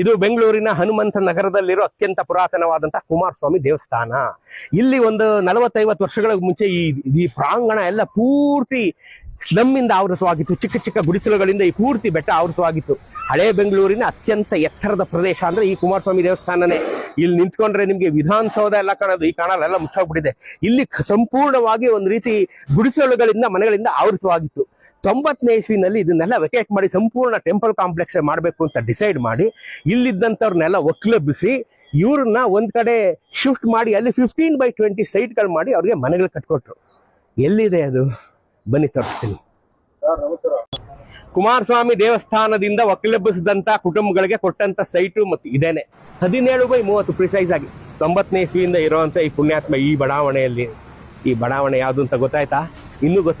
ಇದು ಬೆಂಗಳೂರಿನ ಹನುಮಂತ ನಗರದಲ್ಲಿರೋ ಅತ್ಯಂತ ಪುರಾತನವಾದಂತಹ ಕುಮಾರಸ್ವಾಮಿ ದೇವಸ್ಥಾನ. ಇಲ್ಲಿ ಒಂದು ನಲವತ್ತೈವತ್ತು ವರ್ಷಗಳ ಮುಂಚೆ ಈ ಈ ಪ್ರಾಂಗಣ ಎಲ್ಲ ಪೂರ್ತಿ ಸ್ಲಮ್ ಇಂದ ಆವೃತವಾಗಿತ್ತು. ಚಿಕ್ಕ ಚಿಕ್ಕ ಗುಡಿಸಲುಗಳಿಂದ ಈ ಪೂರ್ತಿ ಬೆಟ್ಟ ಆವೃತವಾಗಿತ್ತು. ಹಳೆ ಬೆಂಗಳೂರಿನ ಅತ್ಯಂತ ಎತ್ತರದ ಪ್ರದೇಶ ಅಂದ್ರೆ ಈ ಕುಮಾರಸ್ವಾಮಿ ದೇವಸ್ಥಾನನೇ. ಇಲ್ಲಿ ನಿಂತ್ಕೊಂಡ್ರೆ ನಿಮ್ಗೆ ವಿಧಾನಸೌಧ ಎಲ್ಲ ಕಾಣೋದು, ಈ ಕಾಣಲ್ಲ ಎಲ್ಲ ಮುಚ್ಚೋಗ್ಬಿಟ್ಟಿದೆ. ಇಲ್ಲಿ ಸಂಪೂರ್ಣವಾಗಿ ಒಂದು ರೀತಿ ಗುಡಿಸಲುಗಳಿಂದ ಮನೆಗಳಿಂದ ಆವೃತವಾಗಿತ್ತು. ತೊಂಬತ್ತನೇ ಇಸ್ವಿನಲ್ಲಿ ಇದನ್ನೆಲ್ಲ ವೆಕೇಟ್ ಮಾಡಿ ಸಂಪೂರ್ಣ ಟೆಂಪಲ್ ಕಾಂಪ್ಲೆಕ್ಸ್ ಮಾಡಬೇಕು ಅಂತ ಡಿಸೈಡ್ ಮಾಡಿ ಇಲ್ಲಿದ್ದಂಥವ್ರನ್ನೆಲ್ಲ ಒಕ್ಲೆಬ್ಬಿಸಿ ಇವ್ರನ್ನ ಒಂದ್ ಕಡೆ ಶಿಫ್ಟ್ ಮಾಡಿ, ಅಲ್ಲಿ ಫಿಫ್ಟೀನ್ ಬೈ ಟ್ವೆಂಟಿ ಸೈಟ್ಗಳು ಮಾಡಿ ಅವ್ರಿಗೆ ಮನೆಗಳು ಕಟ್ಕೊಟ್ರು. ಎಲ್ಲಿದೆ ಅದು? ಬನ್ನಿ ತೋರಿಸ್ತೀನಿ. ಕುಮಾರಸ್ವಾಮಿ ದೇವಸ್ಥಾನದಿಂದ ಒಕ್ಕಲೆಬ್ಬಿಸಿದಂತ ಕುಟುಂಬಗಳಿಗೆ ಕೊಟ್ಟಂತ ಸೈಟು ಮತ್ತು ಇದೇನೆ. ಹದಿನೇಳು ಬೈ ಮೂವತ್ತು ಪ್ರಿಸೈಸ್ ಆಗಿ. ತೊಂಬತ್ತನೇ ಇಸ್ವಿಯಿಂದ ಇರುವಂತ ಈ ಪುಣ್ಯಾತ್ಮ ಈ ಬಡಾವಣೆಯಲ್ಲಿ. ಈ ಬಡಾವಣೆ ಯಾವುದು ಅಂತ ಗೊತ್ತಾಯ್ತಾ? ಇನ್ನೂ ಗೊತ್ತ